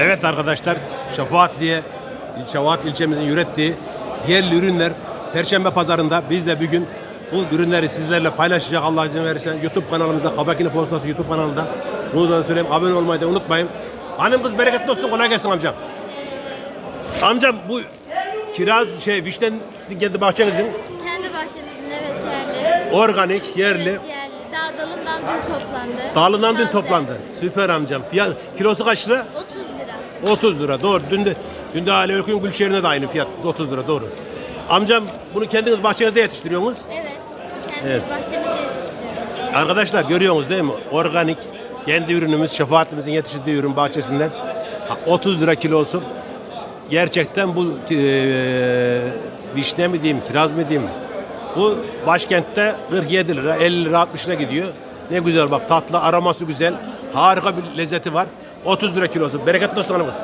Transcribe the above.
Evet arkadaşlar, Şefaatli'ye, Şefaat ilçemizin ürettiği yerli ürünler Perşembe pazarında biz de bir gün bu ürünleri sizlerle paylaşacak Allah izin verirse YouTube kanalımızda Kabakini Postası YouTube kanalında bunu da söyleyeyim abone olmayı da unutmayın. Hanım kız bereketli olsun kolay gelsin amcam. Amcam bu kiraz şey vişnen sizin kendi bahçenizin Kendi bahçemizin evet yerli. organik yerli Evet, yerli. Daha dalından dün toplandı. dalından dün Taze. toplandı. Süper amcam. Fiyat kilosu kaç lira? 30 lira. 30 lira doğru. Dün de dün de Ali Ölkün Gülşehir'ine de aynı fiyat 30 lira doğru. Amcam bunu kendiniz bahçenizde yetiştiriyorsunuz. Evet. Kendi Evet. bahçemizde yetiştiriyoruz. Arkadaşlar görüyorsunuz değil mi? Organik kendi ürünümüz şefaatimizin yetiştirdiği ürün bahçesinden Ha, 30 lira kilosu. Gerçekten bu e, vişne mi diyeyim, kiraz mı diyeyim? Bu başkentte 47 lira, 50 lira, 60 lira gidiyor. Ne güzel bak tatlı, aroması güzel. Harika bir lezzeti var. 30 lira kilosu. Bereketli olsun hanımız.